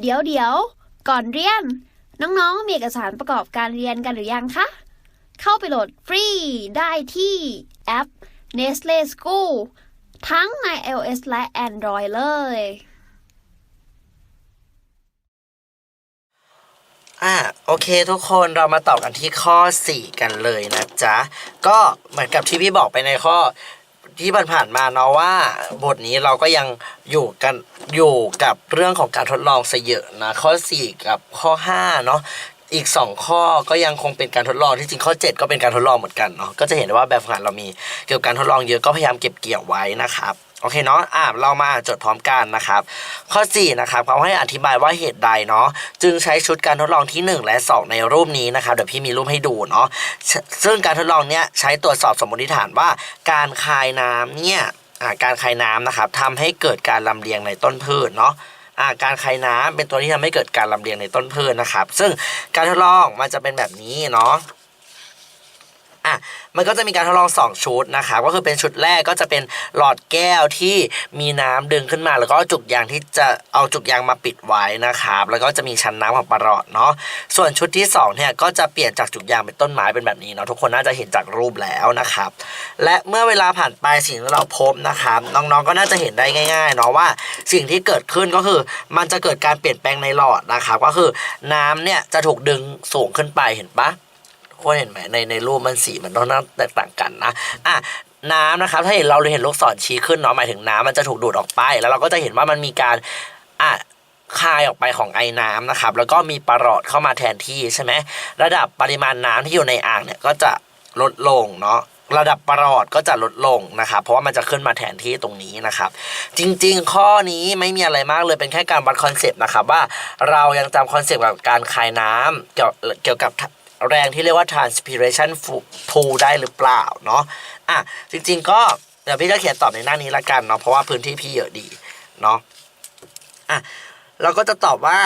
เดี๋ยวเดี๋ยว ก่อนเรียน น้องๆ มีเอกสารประกอบการเรียนกันหรือยังคะ เข้าไปโหลดฟรีได้ที่แอป Nestle School ทั้งใน iOS และ Android เลย อ่าโอเคทุกคนเรามาต่อกันที่ข้อ 4 กันเลยนะจ๊ะ ก็เหมือนกับที่พี่บอกไปในข้อ ที่ผ่านๆมาเนาะว่าบทนี้เราก็ยังอยู่กันอยู่กับเรื่องของการทดลองซะเยอะนะข้อ 4 กับข้อ5เนาะอีก 2 ข้อก็ยังคงเป็นการทดลองที่จริงข้อ 7 ก็เป็นการทดลองเหมือนกันเนาะก็จะเห็นได้ว่าแบบฝึกหัดเรามีเกี่ยวกับการทดลองเยอะก็พยายามเก็บเกี่ยวไว้นะครับ โอเคเนาะอ่าเรามาจดพร้อมกันนะครับ ข้อ4นะครับเขาให้อธิบายว่าเหตุใดเนาะจึงใช้ชุดการทดลองที่ 1 และ 2 ในรูปนี้นะครับเดี๋ยวพี่มีรูปให้ดูเนาะซึ่งการทดลองเนี้ยใช้ตรวจสอบสมมติฐานว่า การคายน้ำเนี่ยการคายน้ำนะครับทำให้เกิดการลำเลียงในต้นพืชเนาะอาการคายน้ำเป็นตัวที่ทำให้เกิดการลำเลียงในต้นพืชนะครับ ซึ่งการทดลองมันจะเป็นแบบนี้เนาะ อะมันก็จะมีการทดลอง 2 ชุดนะครับก็คือเป็นชุดแรกก็จะเป็นหลอดแก้วที่มีน้ำดึงขึ้นมา แล้วก็จุกยางที่จะเอาจุกยางมาปิดไว้นะครับแล้วก็จะมีชั้นน้ำของปลาหลอดเนาะส่วนชุดที่2เนี่ยก็จะเปลี่ยนจากจุกยางเป็นต้นไม้เป็นแบบนี้เนาะทุกคนน่าจะเห็นจากรูปแล้วนะครับ และเมื่อเวลาผ่านไปสิ่งที่เราพบนะครับน้องๆก็น่าจะเห็นได้ง่ายๆเนาะว่าสิ่งที่เกิดขึ้นก็คือ มันจะเกิดการเปลี่ยนแปลงในหลอดนะครับก็คือน้ำเนี่ยจะถูกดึงสูงขึ้นไปเห็นปะ กคนเห็นไหมในในรูปมันสีมันต้องน่าแตกต่างกันนะอะน้ำนะครับถ้าเห็นเราเห็นลูกศรชี้ขึ้นเนาะหมายถึงน้ำมันจะถูกดูดออกไป แล้วเราก็จะเห็นว่ามันมีการอะคายออกไปของไอ้น้ำนะครับ แล้วก็มีปรอดเข้ามาแทนที่ใช่ไหมระดับปริมาณน้ำที่อยู่ในอ่างเนี่ยก็จะลดลงเนาะระดับปรอดก็จะลดลงนะครับ เพราะว่ามันจะขึ้นมาแทนที่ตรงนี้นะครับ จริง ๆ ข้อนี้ไม่มีอะไรมากเลยเป็นแค่การวัดคอนเซปต์นะครับว่าเรายังจำคอนเซปต์กับการคายน้ำเกี่ยวเกี่ยวกับ แรงที่เรียกว่า transpiration pool ได้หรือเปล่าเนาะอะจริงๆก็เดี๋ยวพี่จะเขียนตอบในหน้านี้ละกันเนาะเพราะว่าพื้นที่พี่เยอะดีเนาะอะเราก็จะตอบว่า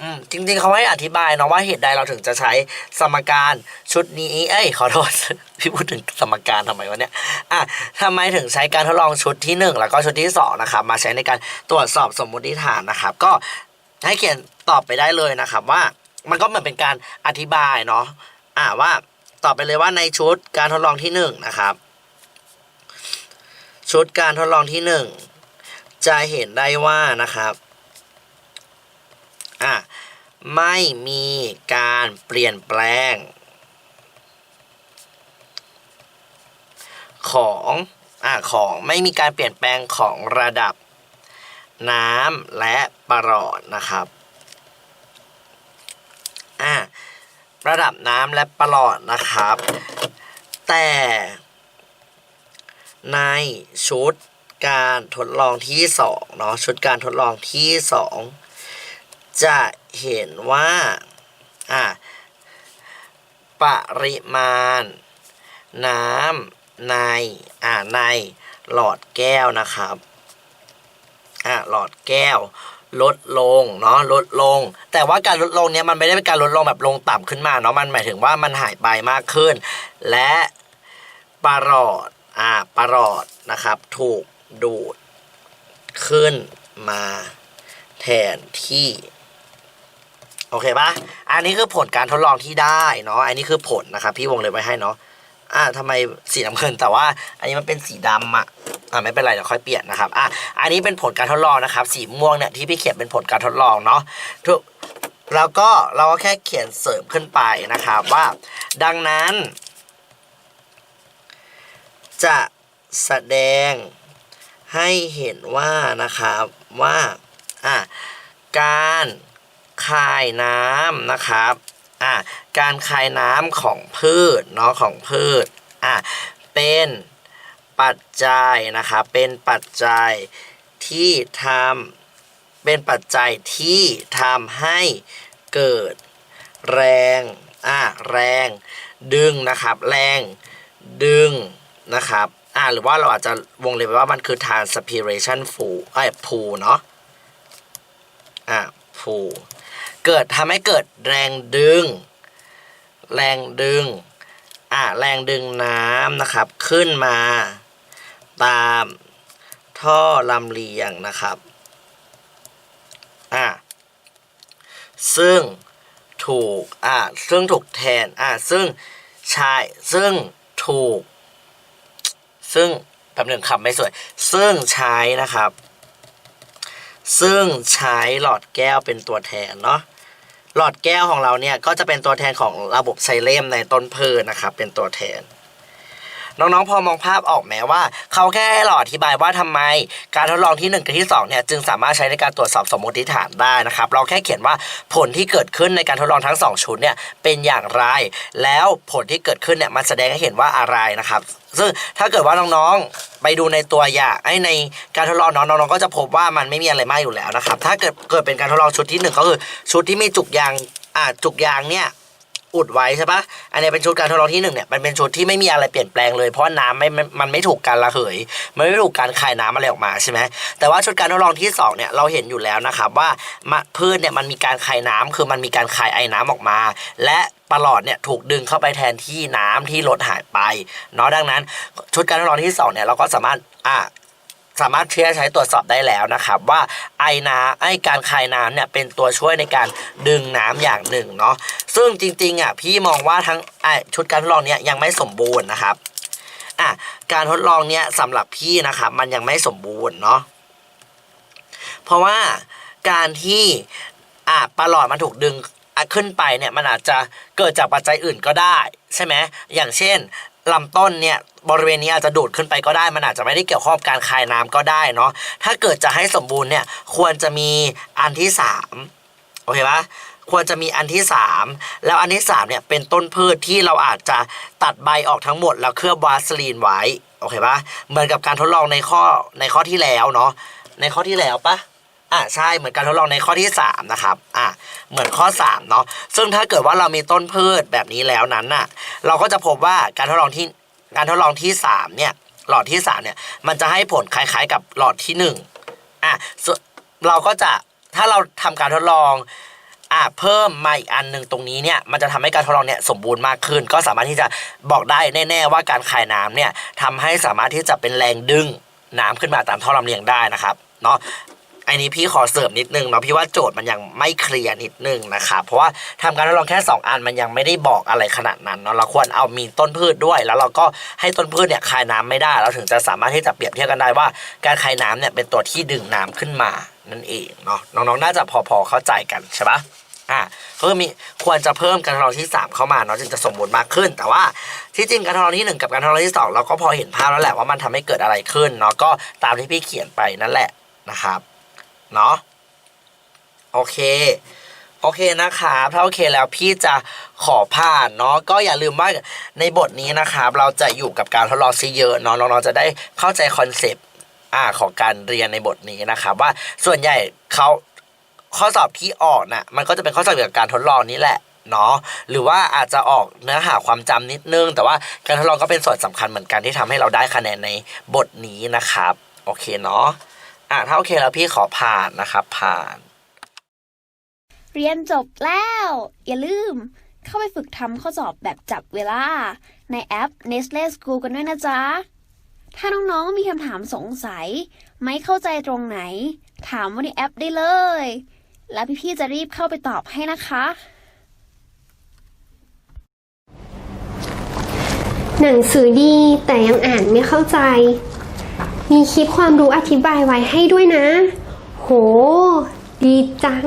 อืมจริงๆเขาให้อธิบายเนาะว่าเหตุใดเราถึงจะใช้สมการชุดนี้ เอ้ยขอโทษ พี่พูดถึงสมการทำไมวะเนี่ยอะทำไมถึงใช้การทดลองชุดที่หนึ่งแล้วก็ชุดที่สองนะครับมาใช้ในการตรวจสอบสมมติฐานนะครับ ก็ให้เขียนตอบไปได้เลยนะครับว่า มันก็เหมือนเป็นการอธิบายเนาะอ่าว่าตอบไปเลยว่าในชุดการทดลองที่หนึ่งนะครับ ชุดการทดลองที่หนึ่งจะเห็นได้ว่านะครับอะไม่มีการเปลี่ยนแปลง ของอะของไม่มีการเปลี่ยนแปลงของระดับน้ำและปรอดนะครับ อะ ระดับน้ำและปรอดนะครับ แต่ในชุดการทดลองที่สองเนาะชุดการทดลองที่สองจะเห็นว่า อะปริมาณ น้ำใน อ่าในหลอดแก้วนะครับ อะหลอดแก้ว ลดลงเนาะลดลง แต่ว่าการลดลงเนี้ยมันไม่ได้เป็นการลดลงแบบลงต่ำขึ้นมาเนาะมันหมายถึงว่ามันหายไปมากขึ้น และปรอดอ่าปรอดนะครับ ถูกดูดขึ้นมาแทนที่โอเคปะอันนี้คือผลการทดลองที่ได้เนาะอันนี้คือผลนะครับ พี่วงเลยไว้ให้เนาะ อ่าทำไมสีน้ำเงินแต่ว่า อันนี้มันเป็นสีดำอะอ่าไม่เป็นไรเดี๋ยวค่อยเปลี่ยนนะครับอะอันนี้เป็นผลการทดลองนะครับ สีม่วงเนี่ยที่พี่เขียนเป็นผลการทดลองเนาะทุกแล้วก็เราก็แค่เขียนเสริมขึ้นไปนะครับว่า ดังนั้น จะแสดงให้เห็นว่านะครับว่าอะการคายน้ำนะครับ อะการคายน้ำของพืชเนาะของพืชอะเป็นปัจจัยนะครับเป็นปัจจัยที่ทำเป็นปัจจัยที่ทำให้เกิดแรงอะแรงดึงนะครับ แรงดึงนะครับอะหรือว่าเราอาจจะวงเล็บไว้ว่ามันคือ transpiration pool ไอ้ pool เนาะอะ pool เกิดทำให้เกิดแรงดึง แรงดึงอะแรงดึงน้ำนะครับ ขึ้นมา ตามท่อลำเลียงนะครับอะซึ่งถูกอ่าซึ่งถูกแทนอ่าซึ่งใช่ซึ่งถูก ซึ่งแป๊บหนึ่งคำไม่สวย ซึ่งใช้นะครับ ซึ่งใช้หลอดแก้วเป็นตัวแทนเนาะหลอดแก้วของเราเนี่ยก็จะเป็นตัวแทนของระบบไซเลมในต้นพืชนะครับเป็นตัวแทน น้องๆพอมองภาพออกไหมว่าเขาแค่ให้เราอธิบายว่าทำไม การทดลองที่1กับที่2เนี่ยจึงสามารถใช้ในการตรวจสอบสมมติฐานได้นะครับ เราแค่เขียนว่าผลที่เกิดขึ้นในการทดลองทั้ง 2 ชุดเนี่ยเป็นอย่างไร แล้วผลที่เกิดขึ้นเนี่ยมันแสดงให้เห็นว่าอะไรนะครับ ซึ่งถ้าเกิดว่าน้องๆ ไปดูในตัวอย่างไอในการทดลองน้องๆก็จะพบว่ามันไม่มีอะไรมากอยู่แล้วนะครับ ถ้าเกิดเกิดเป็นการทดลองชุดที่หนึ่งก็คือชุดที่มีจุกยางอ่าจุกยางเนี่ย อุดไว้ใช่ปะอันนี้เป็นชุดการทดลองที่หนึ่งเนี่ยมันเป็นชุดที่ไม่มีอะไรเปลี่ยนแปลงเลยเพราะน้ำไม่มันมันไม่ถูกการระเหย มันไม่ถูกการคายน้ำอะไรออกมาใช่ไหมแต่ว่าชุดการทดลองที่สองเนี่ยเราเห็นอยู่แล้วนะครับว่ามะพืชเนี่ยมันมีการคายน้ำคือมันมีการคายไอ้น้ำออกมา และปลอดเนี่ยถูกดึงเข้าไปแทนที่น้ำที่ลดหายไปเนาะดังนั้น ชุดการทดลองที่สองเนี่ยเราก็สามารถอ่า สามารถที่จะใช้ตรวจสอบได้แล้วนะครับ ว่าไอน้ำไอการคายน้ำเนี่ยเป็นตัวช่วยในการดึงน้ำอย่างหนึ่งเนาะซึ่งจริงๆอะพี่มองว่าทั้งไอชุดการทดลองเนี่ยยังไม่สมบูรณ์นะครับอะการทดลองเนี่ยสำหรับพี่นะครับมันยังไม่สมบูรณ์เนาะเพราะว่าการที่อะปลอดมันถูกดึงขึ้นไปเนี่ยมันอาจจะเกิดจากปัจจัยอื่นก็ได้ ใช่ไหมอย่างเช่น ลำต้นเนี่ยบริเวณนี้อาจจะดูดขึ้นไปก็ได้ มันอาจจะไม่ได้เกี่ยวข้องกับการคายน้ำก็ได้เนาะถ้าเกิดจะให้สมบูรณ์เนี่ยควรจะมีอันที่สามโอเคปะควรจะมีอันที่สามแล้วอันที่สามเนี่ยเป็นต้นพืชที่เราอาจจะตัดใบออกทั้งหมด แล้วเคลือบวาสลีนไว้โอเคปะเหมือนกับการทดลองในข้อในข้อที่แล้วเนาะในข้อที่แล้วปะอ่าใช่เหมือนการทดลองในข้อที่สามนะครับอ่าเหมือนข้อสามเนาะซึ่งถ้าเกิดว่าเรามีต้นพืชแบบนี้แล้วนั้นน่ะ เราก็จะพบว่าการทดลองที่การทดลองที่สามเนี่ยหลอดที่สามเนี่ยมันจะให้ผลคล้ายๆ กับหลอดที่หนึ่งอะเราก็จะถ้าเราทำการทดลองอ่าเพิ่มมาอีกอันหนึ่งตรงนี้เนี่ยมันจะทำให้การทดลองเนี่ยสมบูรณ์มากขึ้น ก็สามารถที่จะบอกได้แน่ๆว่าการคายน้ำเนี่ยทำให้สามารถที่จะเป็นแรงดึงน้ำขึ้นมาตามท่อลำเลียงได้นะครับเนาะ อันนี้พี่ขอเสริมนิดนึงเนาะพี่ว่าโจทย์มันยังไม่เคลียร์นิดนึงนะครับเพราะว่าทำการทดลองแค่ 2 อันมันยังไม่ได้บอกอะไรขนาดนั้นเนาะเราควรเอามีต้นพืชด้วย แล้วเราก็ให้ต้นพืชเนี่ยคายน้ำไม่ได้เราถึงจะสามารถที่จะเปรียบเทียบกันได้ว่า การคายน้ำเนี่ยเป็นตัวที่ดึงน้ำขึ้นมานั่นเองเนาะน้องๆน่าจะพอๆเข้าใจกันใช่ปะอ่าเพิ่มมีควรจะเพิ่มการทดลองที่ 3 เข้ามาเนาะจึงจะสมบูรณ์มากขึ้น แต่ว่าที่จริงการทดลองที่ 1 กับการทดลองที่ 2 เราก็พอเห็นภาพแล้วแหละว่ามันทำให้เกิดอะไรขึ้นเนาะก็ตามที่พี่เขียนไปนั่นแหละนะครับ เนาะโอเค โอเคนะครับถ้าโอเคแล้วพี่จะขอผ่านเนาะก็อย่าลืมว่าในบทนี้นะครับเราจะอยู่กับการทดลองซะเยอะเนาะน้องๆจะได้เข้าใจคอนเซปต์อ่าของการเรียนในบทนี้นะครับว่าส่วนใหญ่เขาข้อสอบที่ออกน่ะมันก็จะเป็นข้อสอบเกี่ยวกับการทดลองนี้แหละเนาะหรือว่าอาจจะออกเนื้อหาความจำนิดนึง แต่ว่าการทดลองก็เป็นส่วนสำคัญเหมือนกันที่ทำให้เราได้คะแนนในบทนี้นะครับ โอเคเนาะ อ่าถ้าโอเคแล้วพี่ขอผ่านนะครับ ผ่าน เรียนจบแล้ว อย่าลืม เข้าไปฝึกทำข้อสอบแบบจับเวลา ในแอป Nestle School กันด้วยนะจ๊ะ ถ้าน้องๆมีคำถามสงสัย ไม่เข้าใจตรงไหน ถามว่าในแอปได้เลย แล้วพี่ๆจะรีบเข้าไปตอบให้นะคะ หนังสือดีแต่ยังอ่านไม่เข้าใจ มีคลิปความรู้อธิบายไว้ให้ด้วยนะ โห ดีจัง